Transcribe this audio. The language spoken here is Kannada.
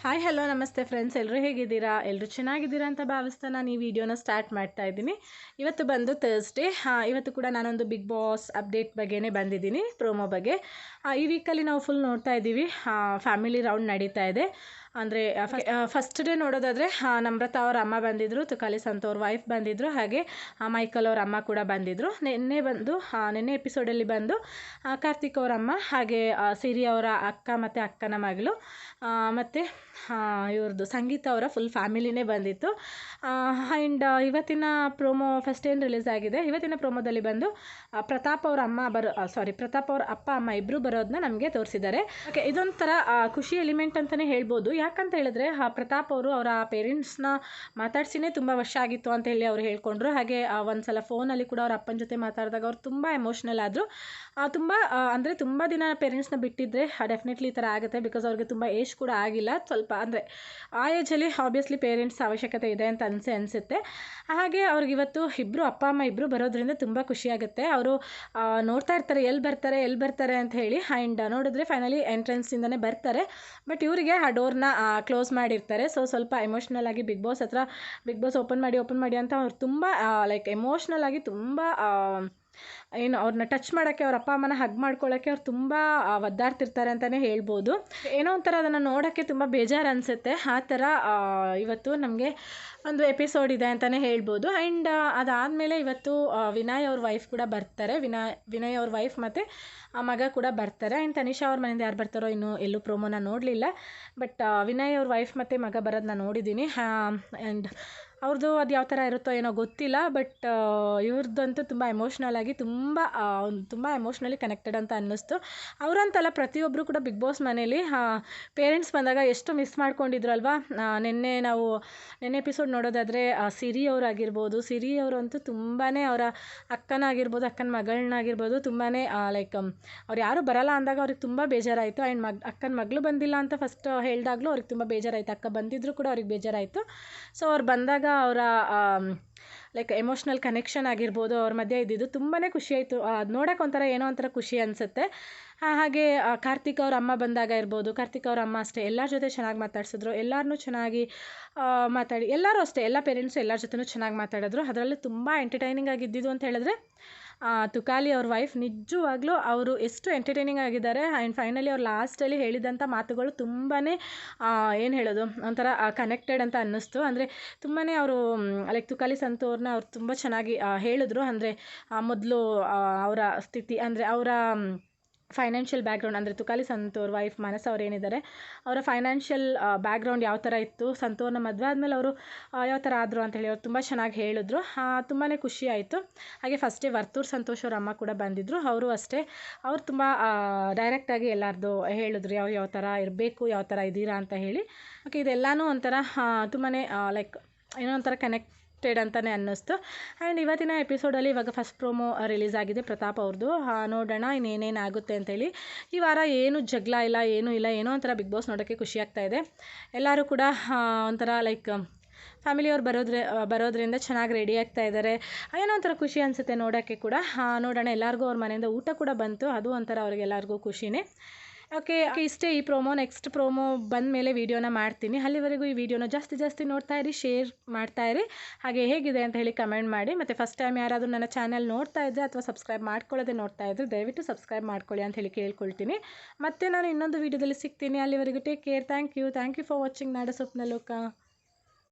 ಹಾಯ್, ಹಲೋ, ನಮಸ್ತೆ ಫ್ರೆಂಡ್ಸ್ ಎಲ್ಲರೂ ಹೇಗಿದ್ದೀರಾ? ಎಲ್ಲರೂ ಚೆನ್ನಾಗಿದ್ದೀರಾ ಅಂತ ಭಾವಿಸ್ತಾ ನಾನು ಈ ವಿಡಿಯೋನ ಸ್ಟಾರ್ಟ್ ಮಾಡ್ತಾ ಇದ್ದೀನಿ. ಇವತ್ತು ಬಂದು ಥರ್ಸ್ಡೇ ಇವತ್ತು ಕೂಡ ನಾನೊಂದು ಬಿಗ್ ಬಾಸ್ ಅಪ್ಡೇಟ್ ಬಗ್ಗೆನೇ ಬಂದಿದ್ದೀನಿ ಪ್ರೋಮೋ ಬಗ್ಗೆ. ಈ ವೀಕಲ್ಲಿ ನಾವು ಫುಲ್ ನೋಡ್ತಾ ಇದ್ದೀವಿ. ಫ್ಯಾಮಿಲಿ ರೌಂಡ್ ನಡೀತಾ ಇದೆ. ಅಂದರೆ ಫಸ್ಟ್ ಡೇ ನೋಡೋದಾದರೆ ನಮ್ರತಾ ಅವ್ರ ಅಮ್ಮ ಬಂದಿದ್ದರು ತುಕಾಲಿ ಅಂತ ಅವ್ರ ವೈಫ್ ಬಂದಿದ್ದರು ಹಾಗೆ ಮೈಕಲ್ ಅವ್ರ ಅಮ್ಮ ಕೂಡ ಬಂದಿದ್ದರು ನಿನ್ನೆ ಬಂದು ನಿನ್ನೆ ಎಪಿಸೋಡಲ್ಲಿ ಬಂದು ಕಾರ್ತಿಕ್ ಅವ್ರ ಅಮ್ಮ, ಹಾಗೆ ಸಿರಿ ಅವರ ಅಕ್ಕ ಮತ್ತು ಅಕ್ಕನ ಮಗಳು ಮತ್ತು ಇವ್ರದ್ದು ಸಂಗೀತ ಅವರ ಫುಲ್ ಫ್ಯಾಮಿಲಿನೇ ಬಂದಿತ್ತು. ಆ್ಯಂಡ್ ಇವತ್ತಿನ ಪ್ರೋಮೋ ಫಸ್ಟ್ ಏನು ರಿಲೀಸ್ ಆಗಿದೆ? ಇವತ್ತಿನ ಪ್ರೋಮೋದಲ್ಲಿ ಬಂದು ಪ್ರತಾಪ್ ಅವ್ರ ಅಮ್ಮ ಬರೋ ಸಾರಿ ಪ್ರತಾಪ್ ಅವ್ರ ಅಪ್ಪ, ಅಮ್ಮ ಇಬ್ಬರು ಬರೋದನ್ನ ನಮಗೆ ತೋರಿಸಿದ್ದಾರೆ. ಓಕೆ ಇದೊಂಥರ ಖುಷಿ ಎಲಿಮೆಂಟ್ ಅಂತಲೇ ಹೇಳ್ಬೋದು. ಯಾಕಂತ ಹೇಳಿದ್ರೆ ಪ್ರತಾಪ್ ಅವರು ಅವರ ಪೇರೆಂಟ್ಸ್ನ ಮಾತಾಡ್ಸಿನೇ ತುಂಬ ವರ್ಷ ಆಗಿತ್ತು ಅಂತ ಹೇಳಿ ಅವ್ರು ಹೇಳ್ಕೊಂಡ್ರು. ಹಾಗೆ ಒಂದು ಒಂದ್ಸಲ ಫೋನಲ್ಲಿ ಕೂಡ ಅವ್ರ ಅಪ್ಪನ ಜೊತೆ ಮಾತಾಡಿದಾಗ ಅವ್ರು ತುಂಬ ಎಮೋಷ್ನಲ್ ಆದರು. ತುಂಬ ಅಂದರೆ ತುಂಬ ದಿನ ಪೇರೆಂಟ್ಸ್ನ ಬಿಟ್ಟಿದ್ದರೆ ಡೆಫಿನೆಟ್ಲಿ ಈ ಥರ ಆಗುತ್ತೆ ಬಿಕಾಸ್ ಅವ್ರಿಗೆ ತುಂಬ ಏಜ್ ಕೂಡ ಆಗಿಲ್ಲ. ಸ್ವಲ್ಪ ಅಂದರೆ ಆ ಏಜಲ್ಲಿ ಆಬ್ವಿಯಸ್ಲಿ ಪೇರೆಂಟ್ಸ್ ಅವಶ್ಯಕತೆ ಇದೆ ಅಂತ ಅನಿಸೆ ಅನಿಸುತ್ತೆ. ಹಾಗೆ ಅವ್ರಿಗೆ ಇವತ್ತು ಇಬ್ಬರು ಅಪ್ಪ, ಅಮ್ಮ ಇಬ್ಬರು ಬರೋದ್ರಿಂದ ತುಂಬ ಖುಷಿಯಾಗುತ್ತೆ ಅವರು ನೋಡ್ತಾ ಇರ್ತಾರೆ ಎಲ್ಲಿ ಬರ್ತಾರೆ ಎಲ್ಲಿ ಬರ್ತಾರೆ ಅಂತ ಹೇಳಿ ಆ್ಯಂಡ್ ನೋಡಿದ್ರೆ ಫೈನಲಿ ಎಂಟ್ರೆನ್ಸಿಂದನೇ ಬರ್ತಾರೆ. ಬಟ್ ಇವರಿಗೆ ಆ ಡೋರ್ನ ಕ್ಲೋಸ್ ಮಾಡಿರ್ತಾರೆ. ಸೊ ಸ್ವಲ್ಪ ಎಮೋಷ್ನಲ್ ಆಗಿ ಬಿಗ್ ಬಾಸ್ ಹತ್ರ ಬಿಗ್ ಬಾಸ್ ಓಪನ್ ಮಾಡಿ ಓಪನ್ ಮಾಡಿ ಅಂತ ಅವ್ರು ತುಂಬ ಲೈಕ್ ಎಮೋಷ್ನಲ್ ಆಗಿ ತುಂಬ ಏನು ಅವ್ರನ್ನ ಟಚ್ ಮಾಡೋಕ್ಕೆ, ಅವ್ರ ಅಪ್ಪ ಅಮ್ಮನ ಹಗ್ ಮಾಡ್ಕೊಳ್ಳೋಕ್ಕೆ ಅವ್ರು ತುಂಬ ಒದ್ದಾಡ್ತಿರ್ತಾರೆ ಅಂತಲೇ ಹೇಳ್ಬೋದು. ಏನೋ ಒಂಥರ ಅದನ್ನು ನೋಡೋಕ್ಕೆ ತುಂಬ ಬೇಜಾರು ಅನಿಸುತ್ತೆ. ಆ ಥರ ಇವತ್ತು ನಮಗೆ ಒಂದು ಎಪಿಸೋಡ್ ಇದೆ ಅಂತಲೇ ಹೇಳ್ಬೋದು. ಆ್ಯಂಡ್ ಅದಾದಮೇಲೆ ಇವತ್ತು ವಿನಯ್ ಅವ್ರ ವೈಫ್ ಕೂಡ ಬರ್ತಾರೆ. ವಿನಯ್ ವಿನಯ್ ಅವ್ರ ವೈಫ್ ಮತ್ತು ಆ ಮಗ ಕೂಡ ಬರ್ತಾರೆ. ಆ್ಯಂಡ್ ತನಿಷಾ ಅವ್ರ ಮನೆಯಿಂದ ಯಾರು ಬರ್ತಾರೋ ಇನ್ನೂ ಎಲ್ಲೂ ಪ್ರೋಮೋನ ನೋಡಲಿಲ್ಲ. ಬಟ್ ವಿನಯ್ ಅವ್ರ ವೈಫ್ ಮತ್ತು ಮಗ ಬರೋದನ್ನ ನೋಡಿದ್ದೀನಿ. ಆ್ಯಂಡ್ ಅವ್ರದ್ದು ಅದು ಯಾವ ಥರ ಇರುತ್ತೋ ಏನೋ ಗೊತ್ತಿಲ್ಲ ಬಟ್ ಇವ್ರದ್ದಂತೂ ತುಂಬ ಎಮೋಷ್ನಲ್ ಆಗಿ ತುಂಬ ತುಂಬ ಎಮೋಷ್ನಲಿ ಕನೆಕ್ಟೆಡ್ ಅಂತ ಅನ್ನಿಸ್ತು. ಅವರಂತಲ್ಲ ಪ್ರತಿಯೊಬ್ಬರು ಕೂಡ ಬಿಗ್ ಬಾಸ್ ಮನೇಲಿ ಪೇರೆಂಟ್ಸ್ ಬಂದಾಗ ಎಷ್ಟು ಮಿಸ್ ಮಾಡ್ಕೊಂಡಿದ್ರು ಅಲ್ವಾ ನಿನ್ನೆ ನಾವು, ನಿನ್ನೆ ಎಪಿಸೋಡ್ ನೋಡೋದಾದರೆ ಸಿರಿ ಅವರಾಗಿರ್ಬೋದು. ಸಿರಿ ಅವರಂತೂ ತುಂಬಾ ಅವರ ಅಕ್ಕನಾಗಿರ್ಬೋದು, ಅಕ್ಕನ ಮಗಳನ್ನಾಗಿರ್ಬೋದು ತುಂಬಾ ಲೈಕ್ ಅವ್ರು ಯಾರು ಬರಲ್ಲ ಅಂದಾಗ ಅವ್ರಿಗೆ ತುಂಬ ಬೇಜಾರಾಯಿತು. ಆ್ಯಂಡ್ ಮಗ್, ಅಕ್ಕನ ಮಗಳು ಬಂದಿಲ್ಲ ಅಂತ ಫಸ್ಟ್ ಹೇಳಿದಾಗಲೂ ಅವ್ರಿಗೆ ತುಂಬ ಬೇಜಾರಾಯಿತು. ಅಕ್ಕ ಬಂದಿದ್ದರೂ ಕೂಡ ಅವ್ರಿಗೆ ಬೇಜಾರಾಯಿತು. ಸೊ ಅವ್ರು ಬಂದಾಗ ಅವರ ಲೈಕ್ ಎಮೋಷ್ನಲ್ ಕನೆಕ್ಷನ್ ಆಗಿರ್ಬೋದು ಅವ್ರ ಮಧ್ಯೆ ಇದ್ದಿದ್ದು ತುಂಬಾ ಖುಷಿ ಆಯಿತು. ಅದು ನೋಡೋಕೆ ಒಂಥರ ಏನೋ ಒಂಥರ ಖುಷಿ ಅನಿಸುತ್ತೆ. ಹಾಗೆ ಕಾರ್ತಿಕ್ ಅವ್ರ ಅಮ್ಮ ಬಂದಾಗ ಇರ್ಬೋದು, ಕಾರ್ತಿಕ್ ಅವ್ರ ಅಮ್ಮ ಅಷ್ಟೇ, ಎಲ್ಲರ ಜೊತೆ ಚೆನ್ನಾಗಿ ಮಾತಾಡ್ಸಿದ್ರು ಎಲ್ಲರನ್ನೂ ಚೆನ್ನಾಗಿ ಮಾತಾಡಿ, ಎಲ್ಲರೂ ಅಷ್ಟೇ, ಎಲ್ಲ ಪೇರೆಂಟ್ಸು ಎಲ್ಲರ ಜೊತೆನೂ ಚೆನ್ನಾಗಿ ಮಾತಾಡಿದ್ರು. ಅದರಲ್ಲೂ ತುಂಬ ಎಂಟರ್ಟೈನಿಂಗ್ ಆಗಿದ್ದಿದ್ದು ಅಂತ ಹೇಳಿದ್ರೆ ತುಕಾಲಿ ಅವ್ರ ವೈಫ್ ನಿಜವಾಗ್ಲೂ ಅವರು ಎಷ್ಟು ಎಂಟರ್ಟೈನಿಂಗ್ ಆಗಿದ್ದಾರೆ. ಆ್ಯಂಡ್ ಫೈನಲಿ ಅವ್ರು ಲಾಸ್ಟಲ್ಲಿ ಹೇಳಿದಂಥ ಮಾತುಗಳು ತುಂಬಾ ಏನು ಹೇಳೋದು, ಒಂಥರ ಕನೆಕ್ಟೆಡ್ ಅಂತ ಅನ್ನಿಸ್ತು. ಅಂದರೆ ತುಂಬಾ ಅವರು ಲೈಕ್ ತುಕಾಲಿ ಸಂತೋರ್ನ ಅವ್ರು ತುಂಬ ಚೆನ್ನಾಗಿ ಹೇಳಿದ್ರು. ಅಂದರೆ ಮೊದಲು ಅವರ ಸ್ಥಿತಿ, ಅಂದರೆ ಅವರ ಫೈನಾನ್ಷಿಯಲ್ ಬ್ಯಾಗ್ರೌಂಡ್ ಅಂದರೆ ತುಕಾಲಿ ಸಂತು ಅವ್ರ ವೈಫ್ ಮನಸ್ ಅವ್ರು ಏನಿದ್ದಾರೆ ಅವರ ಫೈನಾನ್ಷಿಯಲ್ ಬ್ಯಾಗ್ರೌಂಡ್ ಯಾವ ಥರ ಇತ್ತು ಸಂತೋರ್ನ ಮದುವೆ ಆದಮೇಲೆ ಅವರು ಯಾವ ಥರ ಆದರು ಹೇಳಿ ಅವ್ರು ತುಂಬ ಚೆನ್ನಾಗಿ ಹೇಳಿದ್ರು. ತುಂಬಾ ಖುಷಿ ಆಯಿತು. ಹಾಗೆ ಫಸ್ಟೇ ವರ್ತೂರ್ ಸಂತೋಷ್ ಅವ್ರ ಅಮ್ಮ ಕೂಡ ಬಂದಿದ್ದರು ಅವರು ಅಷ್ಟೇ. ಅವ್ರು ತುಂಬ ಡೈರೆಕ್ಟಾಗಿ ಎಲ್ಲರದು ಹೇಳಿದ್ರು ಯಾವ ಯಾವ ಥರ ಇರಬೇಕು, ಯಾವ ಥರ ಇದ್ದೀರಾ ಅಂತ ಹೇಳಿ. ಓಕೆ ಇದೆಲ್ಲನೂ ಒಂಥರ ತುಂಬಾ ಲೈಕ್ ಏನೋ ಒಂಥರ ಕನೆಕ್ಟೆಡ್ ಅಂತಲೇ ಅನ್ನಿಸ್ತು. ಆ್ಯಂಡ್ ಇವತ್ತಿನ ಎಪಿಸೋಡಲ್ಲಿ ಇವಾಗ ಫಸ್ಟ್ ಪ್ರೋಮೋ ರಿಲೀಸ್ ಆಗಿದೆ ಪ್ರತಾಪ್ ಅವ್ರದ್ದು ನೋಡೋಣ ಇನ್ನೇನೇನು ಆಗುತ್ತೆ ಅಂತೇಳಿ. ಈ ವಾರ ಏನು ಜಗಳ ಇಲ್ಲ, ಏನೂ ಇಲ್ಲ, ಏನೋ ಒಂಥರ ಬಿಗ್ ಬಾಸ್ ನೋಡೋಕ್ಕೆ ಖುಷಿಯಾಗ್ತಾಯಿದೆ ಎಲ್ಲರೂ ಕೂಡ ಒಂಥರ ಲೈಕ್ ಫ್ಯಾಮಿಲಿಯವ್ರು ಬರೋದ್ರೆ ಬರೋದ್ರಿಂದ ಚೆನ್ನಾಗಿ ರೆಡಿ ಆಗ್ತಾ ಇದ್ದಾರೆ ಏನೋ ಒಂಥರ ಖುಷಿ ಅನಿಸುತ್ತೆ ನೋಡೋಕ್ಕೆ ಕೂಡ. ನೋಡೋಣ. ಎಲ್ಲರಿಗೂ ಅವ್ರ ಮನೆಯಿಂದ ಊಟ ಕೂಡ ಬಂತು. ಅದು ಒಂಥರ ಅವ್ರಿಗೆಲ್ಲರಿಗೂ ಖುಷಿನೇ. ಓಕೆ ಇಷ್ಟೇ ಈ ಪ್ರೋಮೋ ನೆಕ್ಸ್ಟ್ ಪ್ರೋಮೋ ಬಂದ ಮೇಲೆ ವೀಡಿಯೋನ ಮಾಡ್ತೀನಿ. ಅಲ್ಲಿವರೆಗೂ ಈ ವಿಡಿಯೋನ ಜಾಸ್ತಿ ಜಾಸ್ತಿ ನೋಡ್ತಾ ಇರಿ ಶೇರ್ ಮಾಡ್ತಾ ಇರಿ. ಹಾಗೆ ಹೇಗಿದೆ ಅಂತ ಹೇಳಿ ಕಮೆಂಟ್ ಮಾಡಿ. ಮತ್ತು ಫಸ್ಟ್ ಟೈಮ್ ಯಾರಾದರೂ ನನ್ನ ಚಾನಲ್ ನೋಡ್ತಾ ಇದ್ದರೆ ಅಥವಾ ಸಬ್ಸ್ಕ್ರೈಬ್ ಮಾಡ್ಕೊಳ್ಳೋದೇ ನೋಡ್ತಾ ಇದ್ದರೆ ದಯವಿಟ್ಟು ಸಬ್ಸ್ಕ್ರೈಬ್ ಮಾಡ್ಕೊಳ್ಳಿ ಅಂತ ಹೇಳಿ ಕೇಳ್ಕೊಳ್ತೀನಿ. ಮತ್ತೆ ನಾನು ಇನ್ನೊಂದು ವೀಡಿಯೋದಲ್ಲಿ ಸಿಗ್ತೀನಿ. ಅಲ್ಲಿವರೆಗೂ take care thank you thank you for watching ನಾಡ ಸ್ವಪ್ನ ಲೋಕ